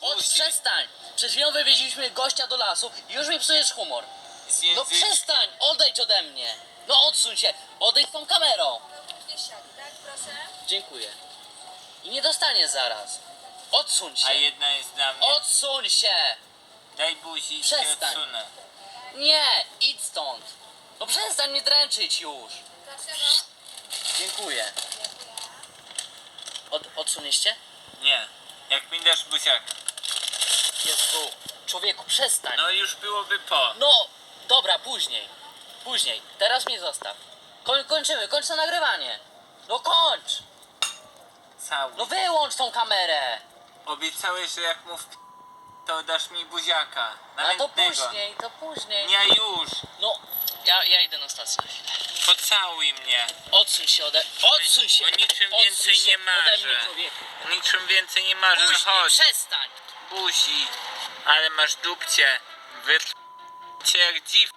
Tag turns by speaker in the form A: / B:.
A: Od
B: Buzi.
A: przestań! Przed chwilą wywieźliśmy gościa do lasu i już mi psujesz humor. No przestań! Odejdź ode mnie! No odsuń się! Odejdź z tą kamerą!
C: Tak, proszę.
A: Dziękuję. I nie dostaniesz zaraz. Odsuń
B: A
A: się!
B: jedna jest dla mnie.
A: Odsuń się!
B: Daj buzi i
A: Przestań.
B: się odsunę.
A: Nie! Idź stąd! No przestań mnie dręczyć już!
C: Dlaczego?
A: Dziękuję. Od, odsuniecie?
B: Nie. Jak mi dasz buziaka.
A: Jezu, człowieku, przestań.
B: No już byłoby po.
A: No, dobra, później. Później. Teraz mnie zostaw. Koń, kończymy, kończ to nagrywanie. No kończ!
B: Cały.
A: No wyłącz tą kamerę!
B: Obiecałeś, że jak mów to dasz mi buziaka.
A: A to
B: Namiętnego.
A: później, to później.
B: Nie już.
A: No, ja, ja idę na stację na chwilę.
B: Pocałuj mnie.
A: Odsuń się ode... Odsuń się!
B: O niczym
A: Odsuń
B: więcej
A: się
B: nie
A: ode mnie,
B: marzę.
A: człowieku.
B: Niczym więcej nie marzę. No
A: Później,
B: chodź.
A: przestań!
B: Buzi. Ale masz dupcie. Wy... cię jak dziw.